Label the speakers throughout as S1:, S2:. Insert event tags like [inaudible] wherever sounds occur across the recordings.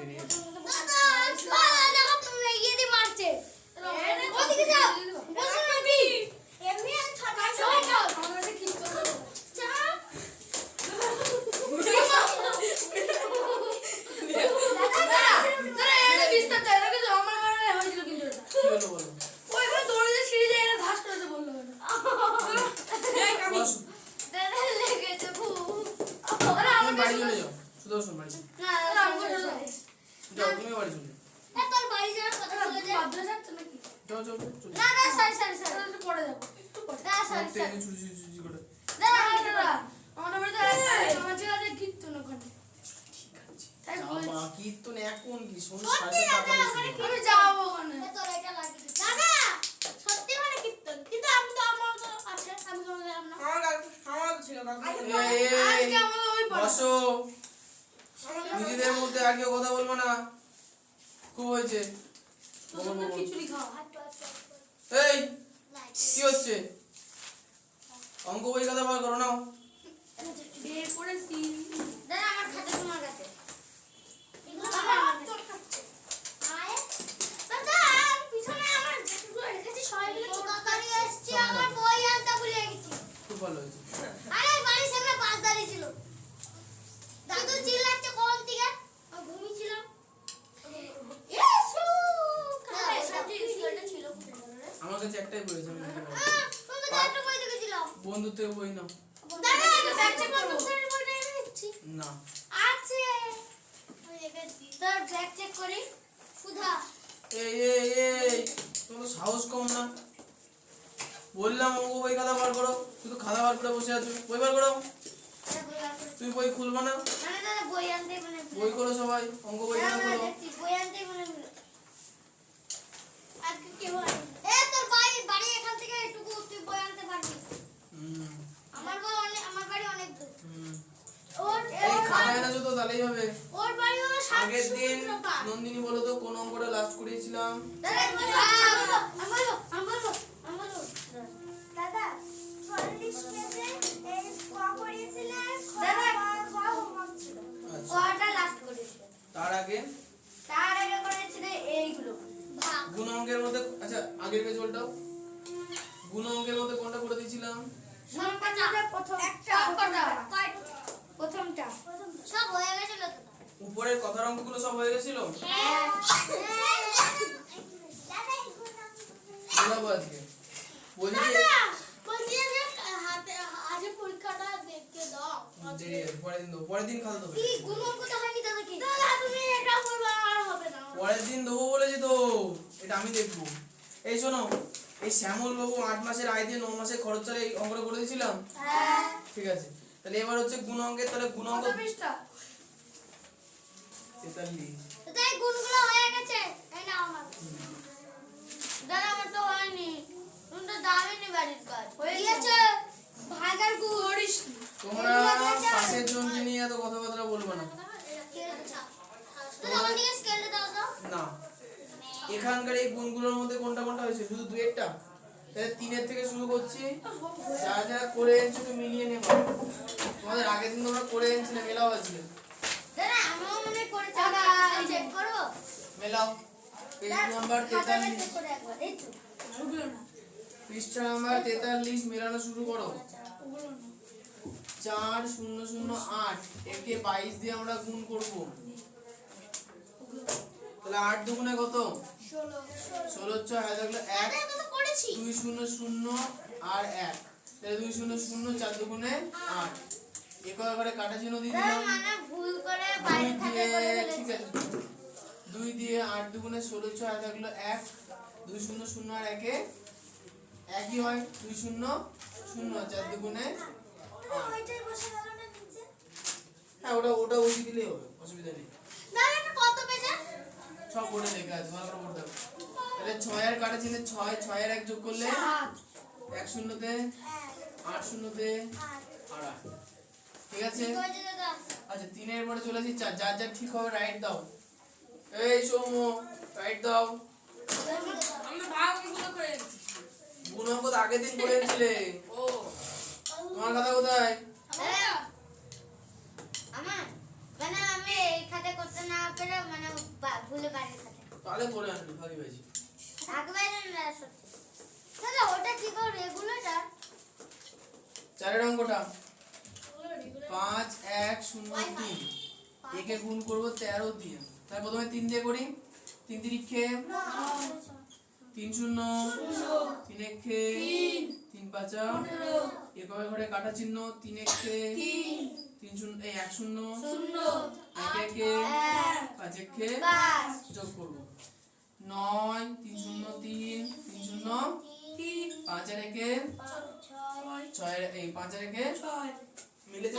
S1: Denise. ওই পাড়া।
S2: বসো। নিজেদের মধ্যে আর কেউ কথা বলব না। খুব হয়েছে। এই কি হচ্ছে? অঙ্ক বই কথা বল করো নাও।
S1: বের করেছি।
S3: দাদা আমার খাতা তোমার কাছে। পিছনে আমার যেগুলো রেখেছি সবাই মিলে তরকারি এসেছি আমার বই আনতে ভুলে গেছি
S2: খুব ভালো হয়েছে।
S3: আরে বাড়ির সামনে বাস দাঁড়িয়ে ছিল। দাদু চিল্লাচ্ছে কোন দিকে? আমি ঘুমিয়েছিলাম
S2: আমার কাছে একটাই বই আছে
S3: তো একটা বই দেখেছিলাম।
S2: বন্ধুত্বের বই নাও। না।
S3: আছে। তোর ব্যাগ চেক করি। সুধা।
S2: এই এই এই তোমার তো সাহস কম না? বললাম ও বই খাতা বার করো। শুধু খাতা বার করে বসে আছো বই বার করো।
S3: তুই বই বার
S2: তুমি বই খুলবা না
S3: বই
S2: করো সবাই অঙ্ক বই
S3: না
S2: খাতা করো।
S3: বই আনতে পারবি।
S2: হুম,
S3: আমার বাড়ি অনেক দূর।
S2: এই
S3: ওর
S2: খাতা
S3: বাড়ি-
S2: তাহলেই হবে।
S3: ওর বাড়ি হলো
S2: আগের দিন নন্দিনী বলো তো কোন অঙ্কটা লাস্ট করিয়েছিলাম?
S3: দাদা আমি বলব আমি বলব আমি বলব আমি বলব
S4: দাদা চল্লিশ পেজে এই ক করিয়েছিলে?
S3: দাদা।
S4: খ হোমওয়ার্ক ছিল?
S2: আচ্ছা।
S3: ওটা লাস্ট করেছিল?
S2: তার আগে?
S3: তার আগে করেছিল এইগুলো।
S2: গুণ অঙ্কের মধ্যে আচ্ছা আগের পেজ উল্টাও গুণ অঙ্কের মধ্যে কোনটা করে দিয়েছিলাম?
S1: প্রথম
S3: একটা। কটা প্রথমটা। সব হয়ে গেছিল তো।
S2: উপরের কথার অঙ্কগুলো সব হয়ে গেছিল?
S3: হ্যাঁ।
S2: আজকে। পরের দিন দেবো। পরের দিন খাতা দেবো।
S3: কি গুণ অঙ্কটা হয়নি দাদা কি দাদা তুমি এটা বলবা আর হবে না।
S2: পরের দিন দেবো বলেছি তো। এটা আমি দেখব। এই শোনো এই শ্যামল বাবু আট মাসের আয় দিয়ে ন মাসের খরচ চালে এই অঙ্কটা করে দিয়েছিলাম?
S3: হ্যাঁ।
S2: ঠিক আছে। তাহলে এবার হচ্ছে গুণ অঙ্কের তাহলে গুণ অঙ্ক? তেতাল্লিশ।
S3: তাই গুণগুলো হয়ে গেছে। এই আমার। দাদা আমার তো হয়নি। তুমি তো দামিনি বাড়ির কাজ হয়ে গেছে ভাগার গুণ। করিস
S2: তোমরা পাশের জনকে নিয়ে এত কথাবার্তা বলব না। না। এখানকার এই গুণগুলোর মধ্যে কোনটা কোনটা হয়েছে? শুধু দু একটা? তাহলে তিনের থেকে শুরু করছি। যা যা করে এনেছো একটু মিলিয়ে নেব। তোমাদের আগের দিন তোমরা করে মেলাও
S3: মনে চেক করব
S2: মেলাও। পেজ নাম্বার তেতাল্লিশ।
S3: তো।
S1: না,
S2: পৃষ্ঠা নাম্বার তেতাল্লিশ মেলানো শুরু করো। চার শূন্য শূন্য আট একে বাইশ দিয়ে আমরা গুণ করব। তাহলে আট দুগুণে কত?
S3: ষোলো।
S2: ছয় হাজার থাকল এক। দুই শূন্য শূন্য আর এক। তাহলে দুই শূন্য শূন্য চার দুগুণে আট। একর করে কাটা চিহ্ন দিয়ে দিলাম। দুই দিয়ে ঠিক আছে। দুই দিয়ে আট দুগুণে ষোলো ছয় হাজার থাকল এক। দুই শূন্য শূন্য আর একে একই হয়। দুই শূন্য শূন্য চার দুগুণে
S4: গেল
S2: হ্যাঁ ওটা ওটা উঠিয়ে দিলেই হবে। অসুবিধা নেই।
S3: কত পেজে?
S2: সব বোর্ডে লেখা আছে ভালো করে পড়তে হবে। তাহলে ছয়ের কাটা চিহ্নে ছয় ছয় ছয়ের এক যোগ করলে এক শূন্যতে আট শূন্যতে আর আট। ঠিক আছে?
S3: ঠিক আছে দাদা
S2: আচ্ছা তিনের পরে চলে আসি চার যার যার ঠিক হবে রাইট দাও। এই সৌম্য রাইট দাও।
S1: করে।
S2: গুণ অঙ্ক তো আগের দিন করে এনেছিলে।
S1: ও।
S2: তোমার খাতা কোথায়?
S3: আমার। মানে আমি এই খাতে করতে না পেরে মানে ভুলে বাড়ির খাতে
S2: তাহলে করে আনবি ভাবি ভাইজি
S3: থাকবে না সত্যি। ওটা কি করে রেগুলেটর
S2: চারের অঙ্কটা পাঁচ এক শূন্য তিন। একে গুণ করব তেরো দিয়ে তাই প্রথমে তিন দিয়ে করি। তিন তিরিক্ষে তিন শূন্য। তিন একে তিন। পাঁচা। একবে ঘরে কাটা চিহ্ন। তিন একে তিন শূন্য এই এক শূন্য। এক একে পাঁচ। একে যোগ করব। নয় তিন শূন্য তিন তিন শূন্য পাঁচের একে? ছয়ের এই পাঁচের একে? মিলেছে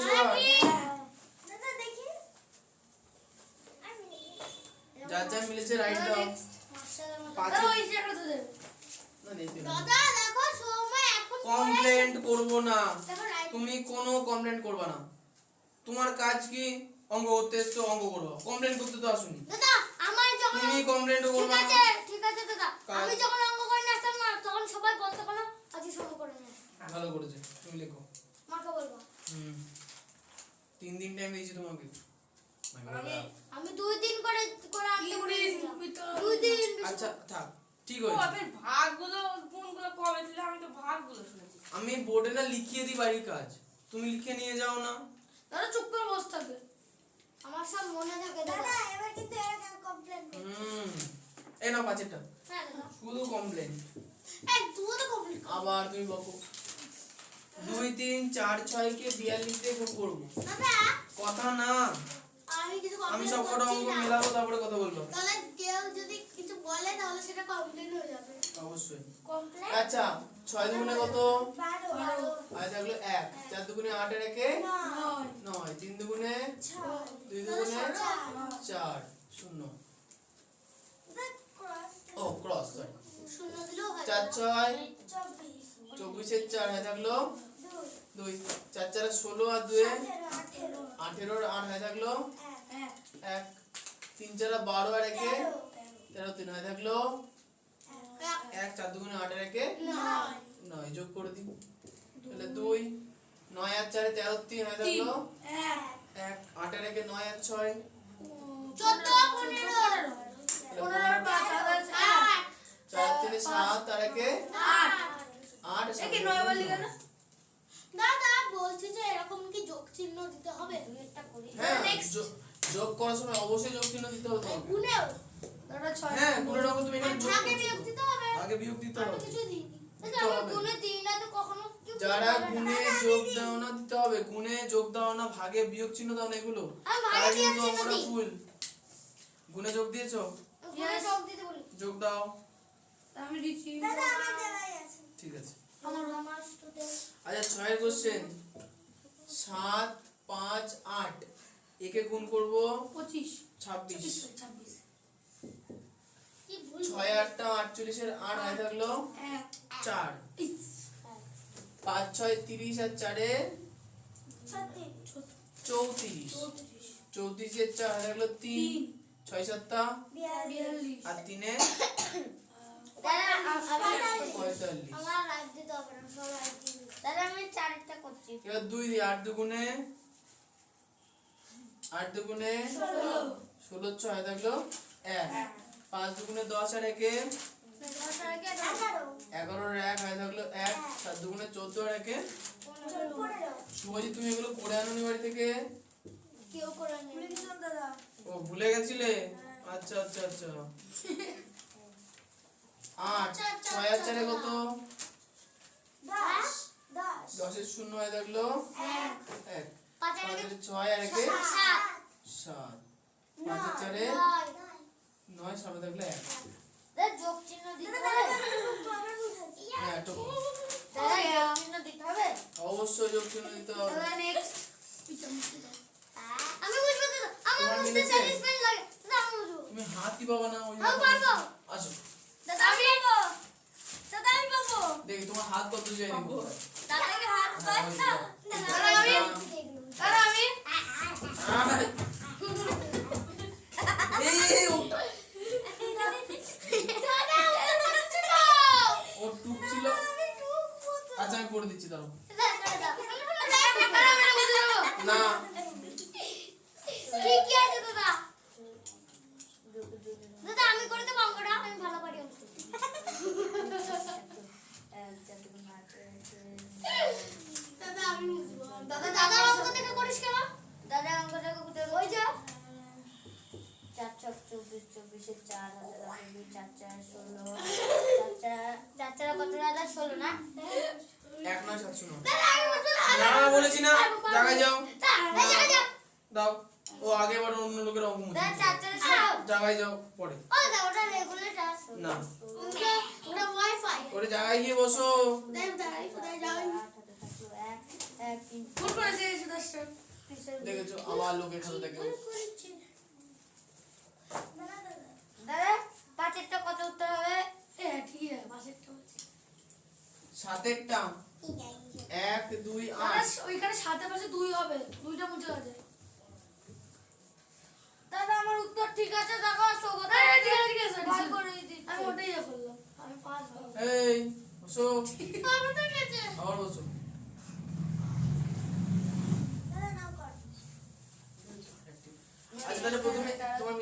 S4: দেখি।
S2: যার যা মিলেছে রাইট দাও। পাঁচ কমপ্লেন্ট করব না। তুমি কোনো কমপ্লেন্ট করবে না। তোমার কাজ কি? অঙ্গ করতে এসছো অঙ্ক করব কমপ্লেন্ট করতে তো আসুনি।
S3: দাদা আমার যখন
S2: তুমি কমপ্লেন্ট
S3: ঠিক আছে ঠিক আছে দাদা। আমি যখন অঙ্ক করে না তখন সবাই বলতো কেন আজ সঙ্গ করে না
S2: ভালো করেছে তুমি লেখো।
S3: মাকে বলব।
S2: হুম। তিন দিন টাইম দিয়েছি তোমাকে।
S3: আমি দুই দিন করে করে আনতে বলেছিলাম। দুই দিন
S2: আচ্ছা থাক ঠিক হয়েছে।
S5: আপনি ভাগগুলো কোনগুলো কবে দিলে আমি তো ভাগগুলো শুনেছি।
S2: আমি বোর্ডে না লিখিয়ে দিই বাড়ির কাজ। তুমি লিখে নিয়ে যাও না।
S1: দাদা চুপ করে বসে থাকে
S3: আমার সব মনে থাকে দাদা।
S4: এবার কিন্তু এরকম কমপ্লেন
S2: হুম। এই নাও পাঁচেরটা
S3: হ্যাঁ
S2: শুধু কমপ্লেন
S3: এই তুই তো কমপ্লেন
S2: আবার তুমি বকো। দুই তিন চার ছয় কে বিয়াল্লিশ দিয়ে গুণ করব কথা না।
S3: আমি কিছু
S2: আমি
S3: কমপ্লিট
S2: সব কটা অঙ্ক মেলাবো তারপরে কথা বলব।
S3: তাহলে কেউ যদি কিছু বলে তাহলে সেটা কমপ্লিট হয়ে যাবে।
S2: অবশ্যই।
S3: কমপ্লিট
S2: আচ্ছা ছয় দুগুণে কত? আর থাকল এক। চার দুগুণে আটের একে
S4: নয়।
S2: তিন দুগুণে?
S4: ছয়।
S2: দুই দুগুণে
S4: চার।
S2: শূন্য। ও ক্রস সরি
S3: হয়
S2: চার ছয়।
S4: চব্বিশ।
S2: চব্বিশের চার হয়ে থাকল?
S4: দুই।
S2: চার চার ষোলো আর দুয়ে? আঠেরোর আট হয়ে থাকল?
S4: এক।
S2: এক। তিন চার বারো আর একে?
S4: তেরো।
S2: তিন হয়ে থাকল?
S3: এক,
S2: এক চার দুগুণে আটের একে?
S3: নয়।
S2: যোগ করে দিই তাহলে দুই। নয় আর চারে তেরো তিন হয়ে থাকল?
S4: এক।
S2: এক। আটের একে নয় আর ছয়?
S3: চোদ্দ পনেরো।
S1: পনেরো আর পাঁচ।
S3: আট
S2: চার তিনে সাত আর একে?
S1: আট।
S2: আট
S1: এ কি নয় বললি কেন?
S3: দাদা বলছি যে এরকম কি যোগ চিহ্ন দিতে হবে? তুমি একটা করি
S2: হ্যাঁ. যোগ- করার সময় অবশ্যই যোগ চিহ্ন দিতে হবে তোমাকে।
S3: গুণেও
S1: দাদা ছয়
S2: হ্যাঁ গুণের অঙ্ক তুমি এখানে যোগ করছ।
S3: বিয়োগ দিতে হবে?
S2: আগে বিয়োগ দিতে
S3: আমি কিছু দিইনি। আমি গুণে দিই না তো কখনো
S2: যারা। গুণে যোগ দাও না দিতে হবে। গুণে যোগ দাও না ভাগে বিয়োগ চিহ্ন দাও না এগুলো। তারা কিন্তু
S3: দিই।
S2: ভুল। গুণে যোগ দিয়েছ?
S3: যোগ দিতে বলি।
S2: যোগ দাও।
S1: আমি দিচ্ছি।
S4: দাদা আমার দেওয়াই আছে।
S2: ঠিক আছে।
S3: আমার আমার
S2: আচ্ছা ছয়ের কোশ্চেন সাত পাঁচ আট। একে গুণ করব?
S1: পঁচিশ।
S2: ছাব্বিশ। ছয় আটটা আটচল্লিশের আট হয়ে থাকল? চার। পাঁচ ছয় তিরিশ আর চারে চৌত্রিশ।
S1: চৌত্রিশ।
S2: চৌত্রিশের চার হয়ে থাকল তিন। ছয় সাতটা? আর তিনে? দুই দিয়ে আট দুগুণে আট দুগুণে ষোলো। ছয় থাকল এক। পাঁচ দুগুণে দশ আর একে
S4: এগারো।
S2: এগারোর এক হয়ে থাকল এক সাত দুগুণে চোদ্দ আর একে শুভজি তুমি এগুলো করে আনো বাড়ি থেকে? ও ভুলে গেছিলে? আচ্ছা আচ্ছা আচ্ছা। [laughs] আট। ছয় আর চারে কত?
S4: দশ। দশ।
S2: দশের শূন্য হয়ে থাকল?
S4: এক।
S2: এক।
S3: পাঁচের
S2: ছয় আর একে
S3: সাত।
S2: পাঁচের চারে
S3: নয়।
S2: সামনে থাকল এক। হ্যাঁ একটু
S3: দাদা যোগ চিহ্ন দিতে হবে?
S2: অবশ্যই যোগ চিহ্ন দিতে হবে। তুমি হাতই পাবা না আসো।
S3: আমি দাদা আমি পাবো
S2: দেখি তোমার হাত কত যে
S3: দাদাকে হাত দাদা আমি দাদা আমি
S2: আয়। এই, এই, ও-
S3: দাদা
S2: ও টুক ছিল আচ্ছা আমি করে দিচ্ছি দাও
S3: দাদা দাদা আমি বুঝে যাব
S2: না
S3: ঠিক দাদা আমি করে দেবো অঙ্কটা আমি ভালো পারি অঙ্ক
S1: দাদা আমি বুঝব
S3: দাদা দাদা অঙ্ক থেকে করিস কেন দাদা অঙ্ক থেকে কোথায় ওই যা
S6: চার ছক চব্বিশ চব্বিশে চার হাজার চব্বিশ চার চার ষোলো চার চার
S3: চার চারা কত দাদা ষোলো না
S2: এক নয় সাতশো নয়
S3: দাদা আমি বলতে
S2: না বলেছি না জায়গায় যাও
S3: এই জায়গায় যাও
S2: দাও ও আগে বার অন্য লোকের অঙ্ক মুছে
S3: দাদা
S2: দিয়েছে।
S3: চার চারা ষোলো
S2: জায়গায় যাও পরে
S3: ও দাদা ওটা রেগুলেটর
S2: না
S3: ওটা ওটা ওয়াইফাই
S2: ওরে জায়গায় গিয়ে বসো। দেখেছ থেকে
S3: দাদা পাঁচেরটা কত উত্তর হবে?
S1: ঠিক আছে পাশেরটা
S2: সাতেরটা। এক দুই আট।
S1: ওইখানে পাশে দুই হবে দুইটা মুছে আছে।
S3: দাদা আমার উত্তর ঠিক আছে দেখো
S1: ঠিক আছে, ঠিক আছে, আমি ওটাই ইয়ে করলাম।
S2: এই বসো। আবার বসো। আচ্ছা তাহলে প্রথমে তোমার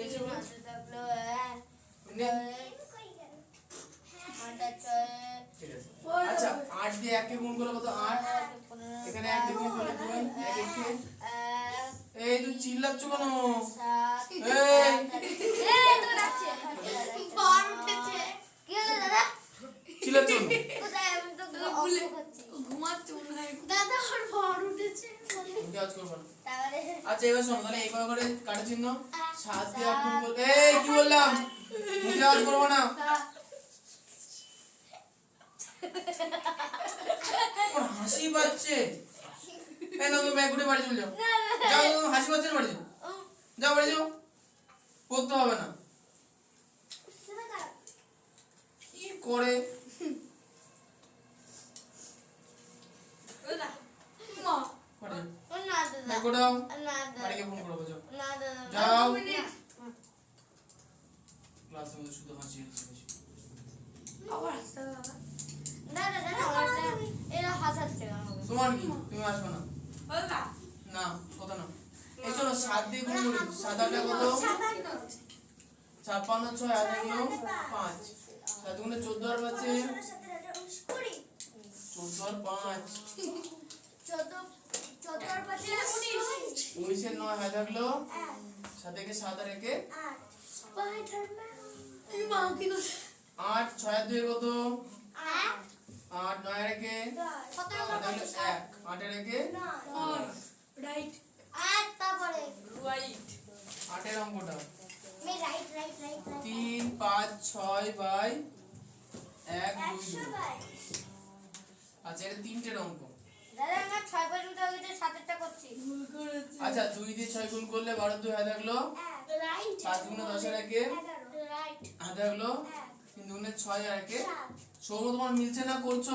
S2: আচ্ছা আট দিয়ে একে গুণ করলে কত? আট। এখানে এক দিয়ে গুণ করলে দুই এক একে এই তুই চিল্লাচ্ছ কেন? এই
S3: এই তো যাচ্ছে বার উঠেছে কি হলো দাদা [laughs]
S2: আচ্ছা এবার শোনো তাহলে এইবার করে কাটা চিহ্ন সাত দিয়ে আট গুণ করলে এই কি বললাম? মুখে আওয়াজ করব না। হাসি পাচ্ছে। এই না তুমি ব্যাগ উঠে বাড়ি চলে যাও। যাও যাও, হাসি পাচ্ছে বাড়ি যাও। যাও বাড়ি যাও। করতে হবে না। কি করে?
S1: মা
S2: বাড়ি যাও
S3: না দাদা
S2: ব্যাগ উঠাও
S3: না দাদা
S2: বাড়িকে ফোন করব যাও যাও ক্লাসের মধ্যে শুধু হাসি হাসি হাসি
S1: আবার আসতে দাদা
S3: দাদা দাদা এরা হাসাচ্ছে
S2: তোমার কি তুমি আসবে না না কথা না এই চলো সাত দিয়ে গুণ করি সাত আটটা কত ছাপ্পান্ন ছয় আট এগুলো পাঁচ সাত গুণে চোদ্দ আর পাচ্ছে চোদ্দ আর পাঁচ উনিশের নয় হাজার থাকল সাত একে সাত আর একে?
S1: কি
S2: আট ছয় দুই কত?
S3: আট।
S2: আট নয় আর একে? এক। আটের একে?
S1: রাইট।
S3: আট তারপরে?
S5: রাইট।
S2: আটের অঙ্কটা। তিন পাঁচ ছয় বাই এক দুই দুই। আচ্ছা এটা তিনটের অঙ্ক। আচ্ছা দুই দিয়ে ছয় গুণ করলে বারো দুই হাজার থাকল?
S3: রাইট
S2: পাঁচ গুণে দশের একে?
S3: রাইট
S2: হাজার থাকল? তিন দুগুণে ছয় আর একে? সৌম তোমার মিলছে না করছ?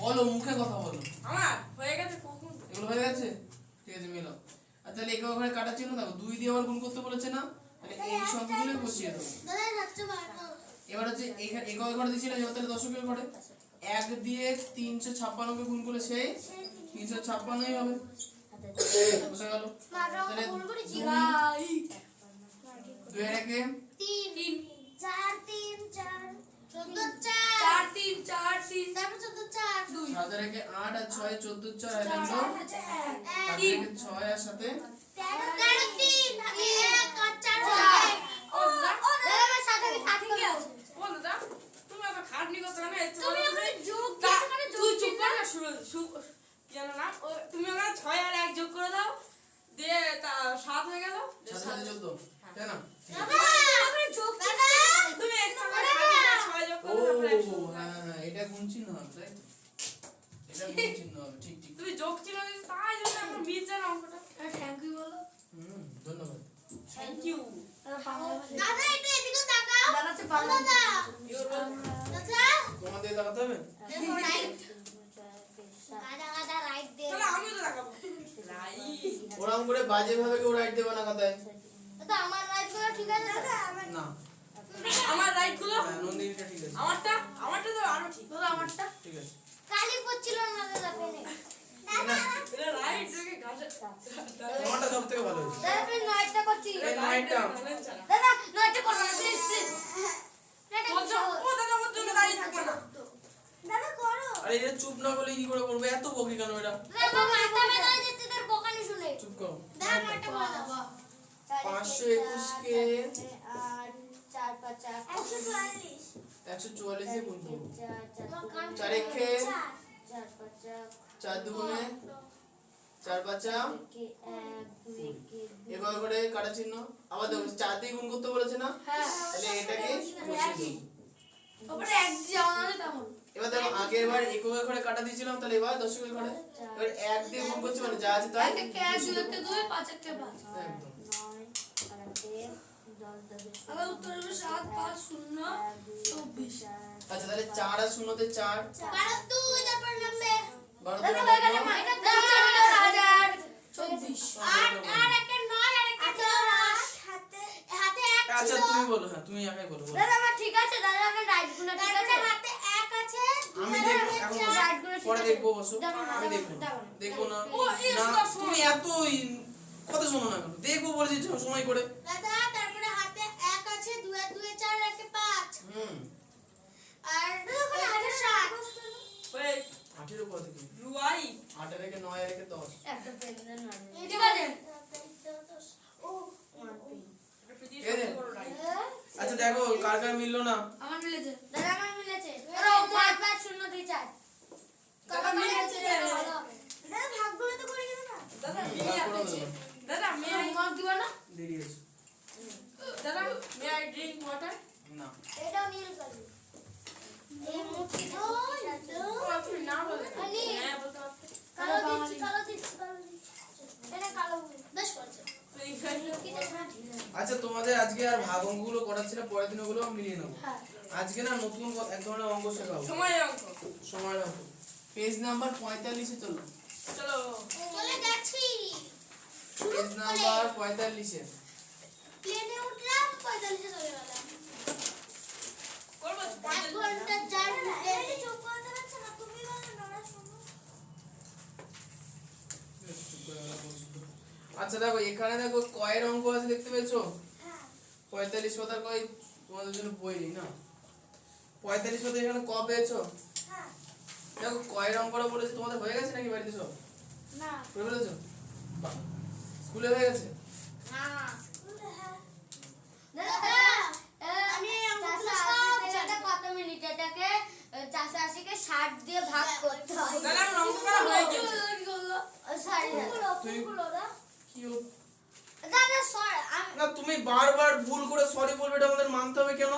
S2: বলো মুখে কথা বলো।
S5: আমার? হয়ে গেছে
S2: এগুলো হয়ে গেছে? ঠিক আছে মিলো। আর তাহলে একে ঘরে কাটা ছিল দেখো দুই দিয়ে আবার গুণ করতে বলেছে না? তাহলে এই সংখ্যাগুলোই বসিয়ে দেবো। এবার হচ্ছে এইখানে একক ঘরে দিয়েছিল এবার তাহলে দশকের ঘরে। এক দিয়ে তিনশো ছাপ্পান্নকে গুণ করলে সেই তিনশো ছাপ্পান্নই হবে। বুঝে গেল? তাহলে দুই একে
S3: তিন। চার তিন চার চোদ্দ চার।
S1: চার তিন চার তিন।
S3: তারপর চোদ্দ চার।
S1: দুই।
S2: একে আট আর ছয় চোদ্দ চার হাজার
S1: এক।
S2: একে ছয় আর সাথে
S3: তেরো তেরো তিন। এক আর চার
S1: চার।
S5: ও দাদা।
S3: দাদা সাথে আমি সাত
S1: ঠিক আছে।
S5: ও দাদা তুমি খাটনি করছ না
S3: তুমি ওখানে যোগ
S5: তা-
S3: দিচ্ছ মানে
S5: তুই
S3: যোগ
S5: চুপ কর না শুরু শু- কি যেন নাম তুমি ওখানে ছয় আর এক যোগ করে দাও দিয়ে তা সাত হয়ে গেল। তুমি যোগ।
S2: হ্যাঁ হ্যাঁ এটা গুণ চিহ্ন হবে তাই তো? এটা গুণ [laughs] চিহ্ন হবে ঠিক ঠিক।
S5: তুমি যোগ ছিল দিয়েছ, তাই জন্য এখন মিলছে না অঙ্কটা
S1: থ্যাংক ইউ বলো।
S2: হুম ধন্যবাদ।
S5: থ্যাংক ইউ
S1: দাদা
S3: একটু এদিকে তাকাও।
S1: দাদা
S2: তোমাদের দেখাতে হবে?
S3: রাইট [laughs]
S2: ওরকম করে বাজে ভাবে কেউ রাইট দেবে না
S3: দাদা আমারগুলো ঠিক আছে আমার
S2: না।
S5: আমার রাইটগুলো?
S2: হ্যাঁ, নন্দিনীটা ঠিক আছে।
S5: আমারটা? আমারটা তো আরও ঠিক।
S1: দাদা আমারটা?
S2: ঠিক আছে।
S3: কালি পড়ছিল না দাদা পেনে।
S2: সব থেকে ভালো হয়েছে।
S3: তুই নয়টা করছি
S2: নয়টা
S3: করব না প্লিজ প্লিজ
S5: ও দাদা ওর জন্য দাঁড়িয়ে থাকবে না
S4: দাদা করো
S2: আর এটা চুপ না করলে কি করে করবে এত বকে কেন এটা
S3: দাদা মাথা ব্যথা হয়ে যাচ্ছে তোর বকানি শুনে।
S2: চুপ করো। পাঁচশো
S6: চার পাঁচ
S4: একশো চুয়াল্লিশ
S2: গুণ করব
S6: চার
S2: একে
S4: চার
S2: দুগুণে? চার পাঁচা
S6: দুই দুই
S2: এবার করে কাটা চিহ্ন। আবার দেখো চার দিয়ে গুণ করতে বলেছে না?
S1: হ্যাঁ।
S2: তাহলে এটাকে বসিয়ে দেবো
S1: ওপরে এক আছে তেমন
S2: এবার দেখো আগের বার ঘরে কাটা দিয়েছিলাম তাহলে এবার দশকের ঘরে এবার এক দিয়ে গুণ করছি মানে যা আছে তাই।
S1: একটা এক দুই দুই পাঁচ একটা পাঁচ।
S2: একদম।
S6: নয় আর একে দশ দশ
S1: আমার উত্তর হবে সাত পাঁচ শূন্য চব্বিশ।
S2: আচ্ছা তাহলে চার আর শূন্যতে চার। আচ্ছা তুমি বলো হ্যাঁ তুমি একাই বলো
S3: ঠিক আছে দাদা আমার রাইটগুলো ঠিক আছে। হাতে আছে?
S2: আমি পরে দেখব বসো।
S3: না,
S2: আমি দেখব।
S3: না,
S2: দেখব না। তুমি এত কথা শোনো না কেন? দেখব বলেছি যে সময় করে।
S3: দাদা তারপরে হাতে এক আছে দুই আর দুই চার আর একটা পাঁচ।
S2: হুম।
S3: আর ওখানে হাতে সাত
S5: ওই
S2: আঠেরো কত কি
S5: রুয়াই
S2: আটের রেখে নয় রেখে দশ।
S6: একটা পেন দেন না
S3: ঠিক আছে।
S4: ও
S6: আমার পেন
S5: এটা পৃথিবীর
S2: এই যে।
S5: সবচেয়ে বড় রাইট
S2: আচ্ছা দেখো কার কার মিললো না?
S1: আমার মিলেছে।
S3: দাদা আমার মিলেছে দাদা। পাঁচ পাঁচ শূন্য দুই চার।
S5: কাকা মিলেছে।
S4: দাদা ভাগগুলো তো করে গেল না।
S5: দাদা মেয়ে আছে দাদা
S1: দিবা না?
S2: দেরি আছে
S5: দাদা মে আই ড্রিঙ্ক ওয়াটার
S2: না
S3: এটাও নীল কালি এই মুখটি
S5: আপনি না বলে
S3: আনি।
S5: হ্যাঁ বলতে পারতে
S3: কালো দিচ্ছি কালো দিচ্ছি কালো দিচ্ছি এটা কালো বেশ করছে
S5: তো এই গাড়িটা
S2: আচ্ছা তোমাদের আজকে আর ভাগ অঙ্কগুলো করাচ্ছি না পরের দিন ওগুলো মিলিয়ে নেব
S1: হ্যাঁ
S2: আজকে না নতুন এক ধরনের অঙ্ক শেখাবো।
S5: সময় অঙ্ক।
S2: সময় অঙ্ক। পেজ নাম্বার পঁয়তাল্লিশে চলো।
S5: চলো।
S3: চলে গেছি।
S2: পেজ নাম্বার পঁয়তাল্লিশে
S3: প্লেনে উঠলাম পঁয়তাল্লিশে চলে গেলাম।
S2: আচ্ছা দেখো এখানে দেখো কয়ের অঙ্ক আছে দেখতে পেয়েছ?
S4: হ্যাঁ।
S2: পঁয়তাল্লিশ পাতার কয় তোমাদের জন্য বই নেই না? পঁয়তাল্লিশ পাতা এখানে ক পেয়েছ?
S4: হ্যাঁ।
S2: দেখো কয়ের অঙ্কটা বলেছে তোমাদের হয়ে গেছে নাকি বাড়িতে সব?
S3: না।
S2: করে ফেলেছো। স্কুলে হয়ে গেছে?
S3: না।
S4: হ্যাঁ।
S3: ষাট দিয়ে ভাগ করতে হয়।
S5: দাদা করা হয়ে
S4: না
S2: তুমি বারবার ভুল করে সরি বলবে এটা আমাদের মানতে হবে কেন?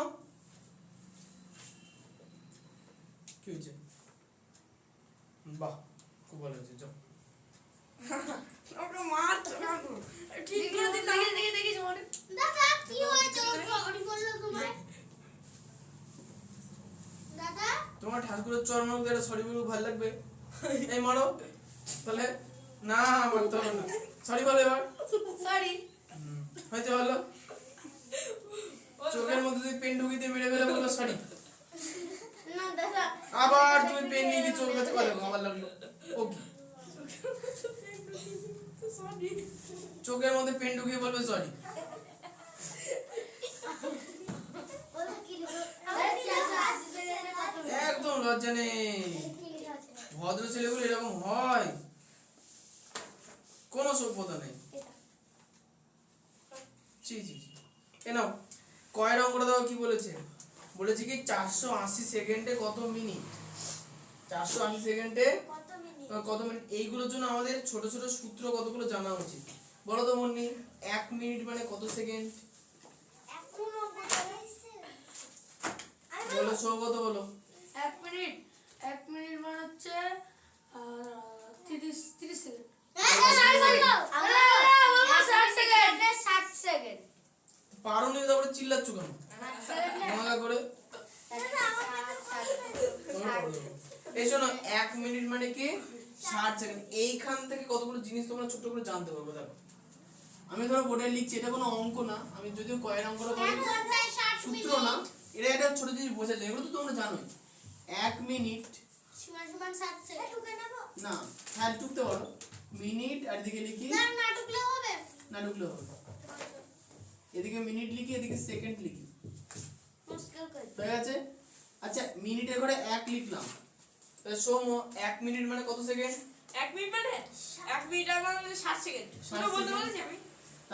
S2: কি হয়েছে বাহ খুব ভালো হয়েছে যাও
S1: তোমার
S2: ঠাকুরের চরণ এটা সরি বলব ভালো লাগবে। এই মারো। তাহলে না মারতে হবে না। সরি বলো এবার
S1: সরি
S2: হয়েছে ভালো। চোখের মধ্যে তুমি পেন ঢুকিয়ে দিয়ে মেরে ফেলে বলল সরি
S3: না দাদা
S2: আবার তুমি পেন নিয়ে গিয়ে চোখ কাছে করে আমার লাগল ও কি? চোখের মধ্যে পেন ঢুকিয়ে বলবে সরি? একদম লজ্জা নেই। ভদ্র ছেলেগুলো এরকম হয়। কোনো সভ্যতা নেই। জি জি। এ নাও কয়ের অঙ্কটা দাও কি বলেছে? বলেছে কি চারশো আশি সেকেন্ডে কত মিনিট? চারশো আশি সেকেন্ডে
S4: কত মিনিট?
S2: এইগুলোর জন্য আমাদের ছোট ছোট সূত্র কতগুলো জানা উচিত? বলো তো মন্নি এক মিনিট মানে কত সেকেন্ড
S4: অঙ্ক করাইছে আমি
S2: বলো
S1: এক মিনিট এক মিনিট মানে হচ্ছে তিরিশ তিরিশ সেকেন্ড
S2: পারো নি তারপরে চিল্লাচ্ছ কেন মাগা করে এই শোনো এক মিনিট মানে কি ষাট সেকেন্ড এইখান থেকে কতগুলো জিনিস তোমরা ছোট করে জানতে পারবে দেখো আমি ধরো বোর্ডে লিখছি এটা কোনো অঙ্ক না। আমি যদিও কয়ের
S3: এক ঘন্টায় ষাট
S2: সূত্র না। এটা একটা ছোট জিনিস বোঝা যায় এগুলো তো তোমরা জানোই। এক মিনিট।
S3: সমান সমান ষাট সেকেন্ড
S4: ঢুকে নেব।
S2: না হ্যাঁ টুকতে পারো। মিনিট আর এদিকে লিখি।
S3: না হবে।
S2: না ঢুকলে হবে। এদিকে মিনিট লিখি এদিকে সেকেন্ড লিখি। হয়ে আচ্ছা মিনিটের ঘরে এক লিখলাম। সোম এক মিনিট মানে কত সেকেন্ড?
S5: এক মিনিট মানে? এক মিনিট আর মানে ষাট সেকেন্ড। বলতে। বলেছি আমি।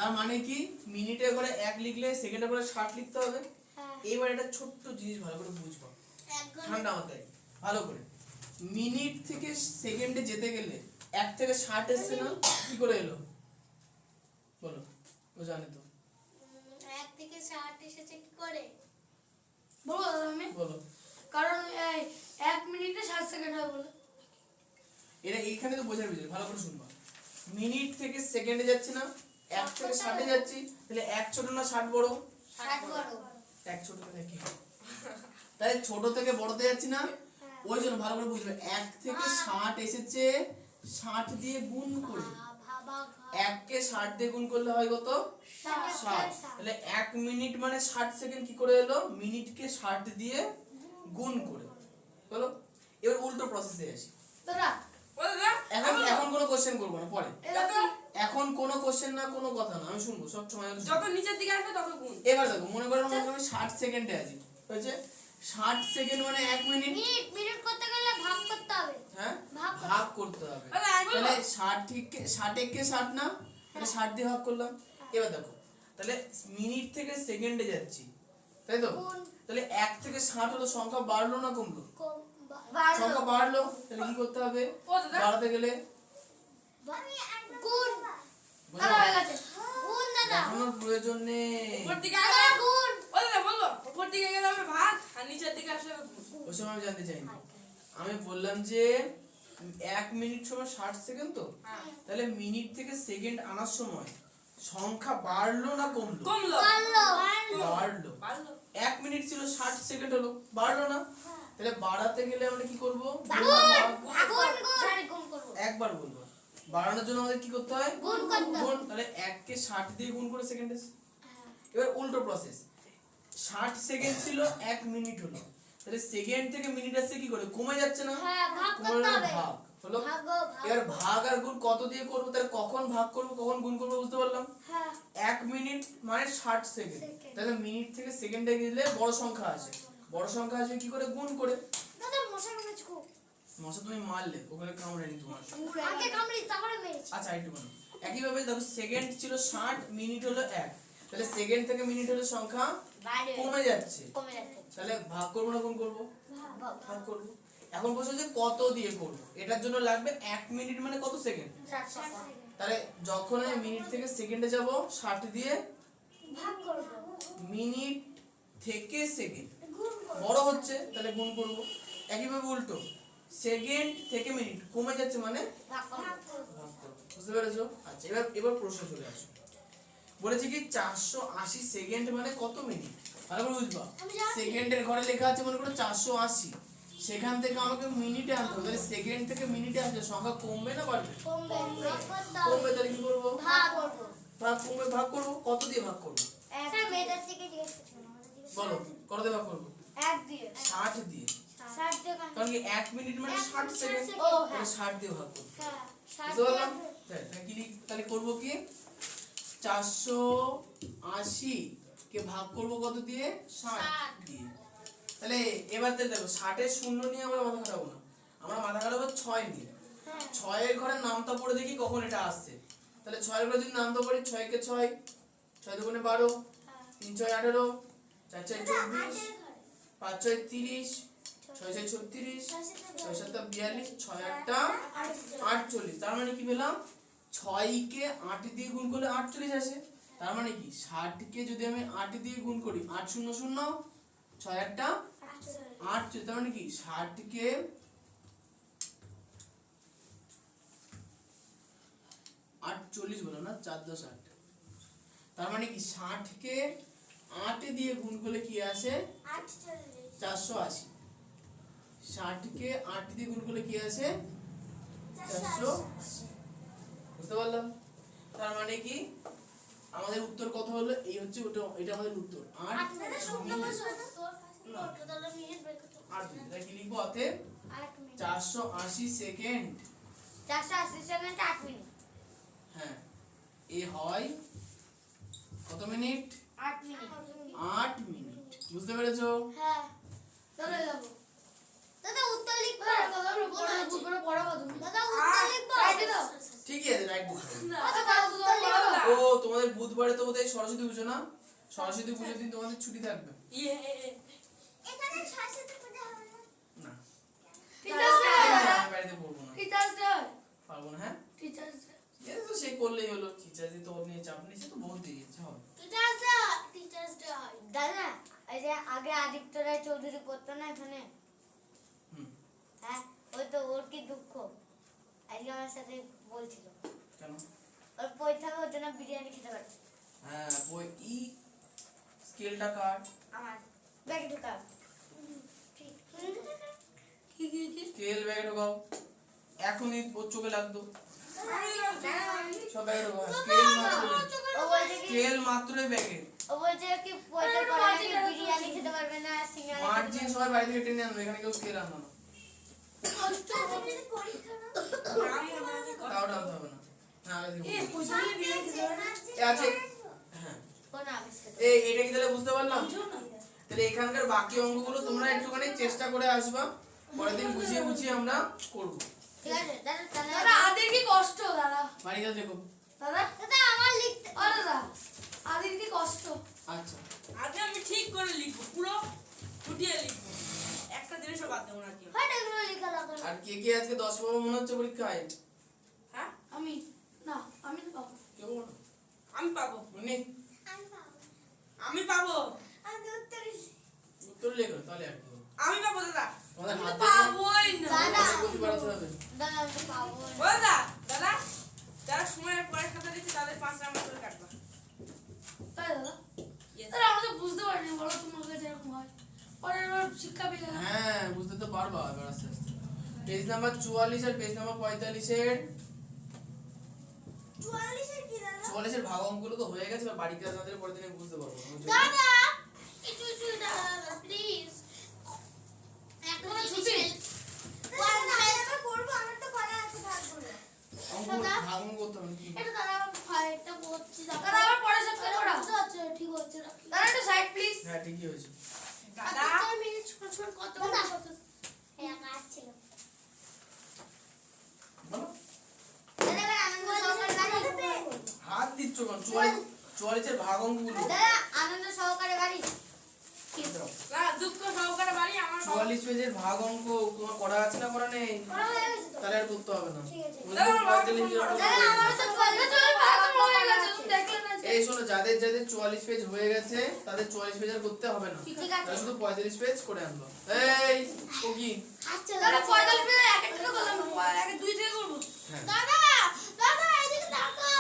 S2: তার মানে কি? মিনিটে করে এক লিখলে সেকেন্ডের করে ষাট লিখতে হবে।
S3: হ্যাঁ।
S2: এইবার একটা ছোট্ট জিনিস ভালো করে বুঝব। ঠান্ডা মাথায়। ভালো করে। মিনিট থেকে সেকেন্ডে যেতে গেলে এক থেকে ষাট এসছে না? কি করে এলো? বলো ও জানে তো।
S3: এক থেকে ষাট এসেছে কি করে?
S1: বলো আমি।
S2: বলো।
S1: কারণ এই এক মিনিটে ষাট সেকেন্ড হয় বলো।
S2: এটা এইখানে তো বোঝার বিষয় ভালো করে শুনবা। মিনিট থেকে সেকেন্ডে যাচ্ছে না? এক থেকে ষাটে যাচ্ছি তাহলে এক ছোট না ষাট বড়? এক ছোট থেকে কি তাই ছোট থেকে বড়তে যাচ্ছি না? ওই জন্য ভালো করে বুঝবে। এক থেকে ষাট এসেছে ষাট দিয়ে গুণ করে। এককে ষাট দিয়ে গুণ করলে হয় কত? ষাট। তাহলে এক মিনিট মানে ষাট সেকেন্ড কি করে এলো? মিনিটকে ষাট দিয়ে গুণ করে। বলো? এবার উল্টো প্রসেসে আসি। এখন এখন কোনো কোশ্চেন করব না পরে। এখন কোনো কোশ্চেন না কোনো কথা না আমি শুনব সব সময়
S5: যত নিচের দিকে আসবে তত গুণ
S2: এবার দেখো মনে করো আমি ষাট সেকেন্ডে আছি হয়েছে? ষাট সেকেন্ড মানে এক মিনিট
S3: মিনিট মিনিট করতে গেলে ভাগ করতে হবে।
S2: হ্যাঁ?
S3: ভাগ করতে
S2: হবে।
S5: বলব।
S2: তাহলে ষাট থেকে ষাট একে ষাট না? তাহলে ষাট দিয়ে ভাগ করলাম। এবার দেখো তাহলে মিনিট থেকে সেকেন্ডে যাচ্ছি তাই তো? তাহলে এক থেকে ষাট হলো সংখ্যা বাড়লো না কমলো?
S3: কম
S2: সংখ্যা বাড়লো তাহলে কি করতে হবে? বাড়াতে গেলে?
S3: গুণ।
S1: হয়ে
S2: প্রয়োজন নেই। ওই সময় আমি জানতে চাইনি। আমি বললাম যে এক মিনিট সময় ষাট সেকেন্ড তো?
S5: হ্যাঁ।
S2: তাহলে মিনিট থেকে সেকেন্ড আনার সময় সংখ্যা বাড়লো না কমলো?
S5: কমলো।
S2: বাড়লো।
S5: বাড়লো।
S2: এক মিনিট ছিল ষাট সেকেন্ড হলো বাড়লো না? তাহলে বাড়াতে গেলে আমরা কি করব?
S3: গুণ গুণ গুণ। করব
S2: একবার বলব বাড়ানোর জন্য আমাদের কি করতে হয়?
S3: গুণ করতে।
S2: গুণ তাহলে এককে ষাট দিয়ে গুণ করে সেকেন্ড এবার উল্টো প্রসেস ষাট সেকেন্ড ছিল এক মিনিট হলো। তাহলে সেকেন্ড থেকে মিনিট আসছে কি করে? কমে যাচ্ছে না?
S3: হ্যাঁ ভাগ করতে হবে।
S2: ভাগ। হলো? এবার ভাগ আর গুণ কত দিয়ে করব? তাহলে কখন ভাগ করব কখন গুণ করব বুঝতে পারলাম?
S3: হ্যাঁ।
S2: এক মিনিট মানে ষাট সেকেন্ড তাহলে মিনিট থেকে সেকেন্ডে গেলে বড় সংখ্যা আসে। বড় সংখ্যা আসবে কি করে? গুণ করে।
S3: দাদা মশা কামড়েছে খুব
S2: মশা তুমি মারলে ওখানে কামড়ানি তোমার
S3: আগে কামড়ি তারপরে মেরেছি।
S2: আচ্ছা একটু বলো। একইভাবে দেখো সেকেন্ড ছিল ষাট মিনিট হলো এক। তাহলে সেকেন্ড থেকে মিনিট হলো সংখ্যা কমে যাচ্ছে।
S3: কমে যাচ্ছে।
S2: তাহলে ভাগ করব না কোন করব?
S3: ভাগ
S2: করব। এখন বলছো যে কত দিয়ে করব? এটার জন্য লাগবে এক মিনিট মানে কত সেকেন্ড
S3: ষাট সেকেন্ড
S2: তাহলে যখন আমি মিনিট থেকে সেকেন্ডে যাব ষাট দিয়ে
S3: ভাগ করব।
S2: মিনিট থেকে সেকেন্ড বড় হচ্ছে তাহলে গুণ করব। একইভাবে উল্টো। সেকেন্ড থেকে মিনিট কমে যাচ্ছে মানে? বুঝতে পেরেছ? আচ্ছা এবার এবার প্রশ্ন চলে আসো। বলেছে কি চারশো আশি সেকেন্ড মানে কত মিনিট ভালো করে বুঝবা। সেকেন্ডের ঘরে লেখা আছে মনে করো চারশো আশি। সেখান থেকে আমাকে মিনিটে আনতে হবে। তাহলে সেকেন্ড থেকে মিনিটে আসলে সংখ্যা কমবে না বাড়বে?
S3: কমবে।
S2: তাহলে কি করব?
S3: ভাগ
S2: কমবে ভাগ করব? কত দিয়ে ভাগ করব? বলো কত দিয়ে ভাগ করব? ষাট দিয়ে। কারণ এক মিনিট মানে ষাট সেকেন্ড
S3: ষাট হ্যাঁ।
S2: দিয়ে ভাগ
S3: হ্যাঁ,
S2: পারলাম তাহলে কি তাহলে করব কি? চারশো আশি কে ভাগ করব কত দিয়ে? ষাট। দিয়ে। তাহলে এবার দেখো ষাটের শূন্য নিয়ে আমরা মাথা খাটাবো না। আমরা মাথা খাটাবো ছয় নিয়ে।
S3: হ্যাঁ।
S2: ছয়ের ঘরে নামটা পড়ে দেখি কখন এটা আসছে। তাহলে ছয়ের ঘরে যদি নামটা পড়ি ছয়কে ছয়? ছয় দুগুণে বারো। তিন ছয় আঠেরো। চার ছয় চব্বিশ। পাঁচ ছয় তিরিশ। ছয় ছয় ছত্রিশ ছয় সাতটা বিয়াল্লিশ ছয় আটটা আটচল্লিশ। তার মানে কি পেলাম? ছয়কে আট দিয়ে গুণ করলে আটচল্লিশ আসে। তার মানে কি? ষাটকে যদি আমি আট দিয়ে গুণ করি আট শূন্য শূন্য ছয় আটটা আটচল্লিশ। তার মানে কি? ষাটকে আটচল্লিশ বলো না চার দশ আট। তার মানে কি? ষাটকে আট দিয়ে গুণ করলে কি আসে? চারশো আশি। ষাটকে আট দিয়ে গুণ করলে কি আসে? চারশো বুঝতে পারলাম? তার মানে কি? আমাদের উত্তর কত হলো? এই হচ্ছে ওটা এটা আমাদের উত্তর। আট
S3: কাছে মিনিট।
S2: আট মিনিট। কি লিখব অতএব? চারশো আশি সেকেন্ড।
S3: চারশো আশি সেকেন্ড আট মিনিট।
S2: হ্যাঁ। এ হয় কত মিনিট?
S3: আট মিনিট।
S2: আট মিনিট। বুঝতে পেরেছ?
S7: হ্যাঁ।
S1: চলে যাব।
S7: দাদা উত্তর লিখব।
S1: হ্যাঁ।
S7: দাদা।
S2: ঠিকই আছে রাইট
S1: আচ্ছা, তাহলে তুমি পড়াবো।
S2: ও তোমাদের বুধবারে তো বোধহয় সরস্বতী পুজো না? সরস্বতী পুজোর দিন তোমাদের ছুটি থাকবে।
S5: ইয়ে
S4: এখানে সরস্বতী পূজা হবে না?
S2: না।
S1: Teachers Day হয় দাদা।
S2: আমি বাড়িতে পড়ব না।
S1: Teachers Day
S2: পারব না হ্যাঁ?
S1: Teachers Day।
S2: এ তো সে করলেই হলো টিচার তো ওর নিয়ে চাপ নিয়ে সে তো বহুত দিয়ে দিচ্ছে হবে।
S7: টিচার্স ডে টিচার্স ডে
S3: দাদা এই যে আগে আদিত্য রায় চৌধুরী পড়তো না এখানে? হ্যাঁ ওই তো ওর কি দুঃখ? আজকে আমার সাথে বলছিল।
S2: কেন?
S3: ওর পরীক্ষা ওর জন্য বিরিয়ানি খেতে পারে।
S2: হ্যাঁ বই ই স্কেলটা কাট
S3: আমার। ব্যাগে ঢুকাও?
S2: স্কেল ব্যাগে ঢোকাও। এখনই ওর চোখে লাগতো। সব ব্যাগে ঢোকাও। স্কেল মাত্র।
S3: ও বলছে কি
S2: স্কেল মাত্রই ব্যাগে।
S3: ও বলছে কি পয়সা বিরিয়ানি খেতে পারবে না সিঙ্গারা
S2: মার্জিন সবাই বাড়ি থেকে টেনে আনবে এখানে কেউ স্কেল আনবে না। এখানকার বাকি তোমরা একটুখানি চেষ্টা করে আসবা পরের দিন বুঝিয়ে বুঝিয়ে আমরা করব
S1: কষ্ট দাদা
S2: বাড়ি দেখো
S1: কষ্ট
S2: আচ্ছা।
S5: আগে আমি ঠিক করে লিখব, পুরো ফুটিয়ে লিখব। একটা জিনিসও বাদ দেবো না কেউ
S7: হয় এগুলো লেখা লাগবে
S2: আর কে কে আজকে দশ পাবো মনে হচ্ছে পরীক্ষায়
S5: হ্যাঁ?
S1: আমি। না আমি তো পাবো।
S2: কেউ
S5: আমি পাবো।
S2: মুন্নি
S4: আমি পাবো।
S5: আমি পাবো।
S4: আমি উত্তর
S2: উত্তর লেখো তাহলে আর
S5: আমি পাবো দাদা।
S1: পাবোই না।
S7: দাদা।
S3: দাদা পাবো
S5: দাদা দাদা যারা সময় পরের খাতা দিচ্ছে তাদের পাঁচ নাম্বার করে কাটবা।
S1: তাই দাদা. দাদা আমরা তো বুঝতে পারিনি বলো তোমার কাছে এরকম হয়। শিক্ষা পেয়ে
S2: হ্যাঁ বুঝতে তো পারবা এবার আস্তে আস্তে। পেজ নাম্বার চুয়াল্লিশ আর পেজ নাম্বার পঁয়তাল্লিশের
S4: চুয়াল্লিশের কি দাদা?
S2: চুয়াল্লিশের ভাগ অঙ্কগুলো তো হয়ে গেছে এবার বাড়ি কাজ আমাদের পরের দিনে বুঝতে পারব
S7: একটু একটু দাদা প্লিজ এখন
S1: ছুটি।
S4: দাদা, আমি আবার করব আমার তো করা আছে ভাগগুলো
S2: অঙ্ক
S7: দাদা।
S2: ভাগ অঙ্ক করতে হবে কি?
S7: এটা দাদা আমার ফাইলটা করছি
S1: দাদা আবার পরের সপ্তাহে পড়া
S7: বুঝতে পারছ ঠিক হচ্ছে রাখি
S1: দাদা একটু সাইড প্লিজ
S2: হ্যাঁ ঠিকই হয়েছে
S5: দাদা
S7: চার মিনিট ছোট ছোট কত
S4: দাদা।
S7: কত
S4: হ্যাঁ কাজ ছিল
S2: বলো
S7: দাদা এবার আনন্দ সহকারে বাড়ি
S2: হাত দিচ্ছ কেন চুয়াল্লিশ
S3: দাদা আনন্দ সহকারে বাড়ি।
S5: দুঃখ সহকারে বাড়ি আমার
S2: চুয়াল্লিশ পেজের ভাগ অঙ্ক তোমার করা আছে না করা নেই? তাহলে আর করতে হবে না।
S1: হয়ে
S2: এই শোনো যাদের যাদের চুয়াল্লিশ পেজ হয়ে গেছে তাদের চুয়াল্লিশ পেজ আর করতে হবে না। তারা শুধু পঁয়তাল্লিশ পেজ করে আনলো এই ও কি?
S7: আচ্ছা
S1: পঁয়তাল্লিশ এক একটা করলাম।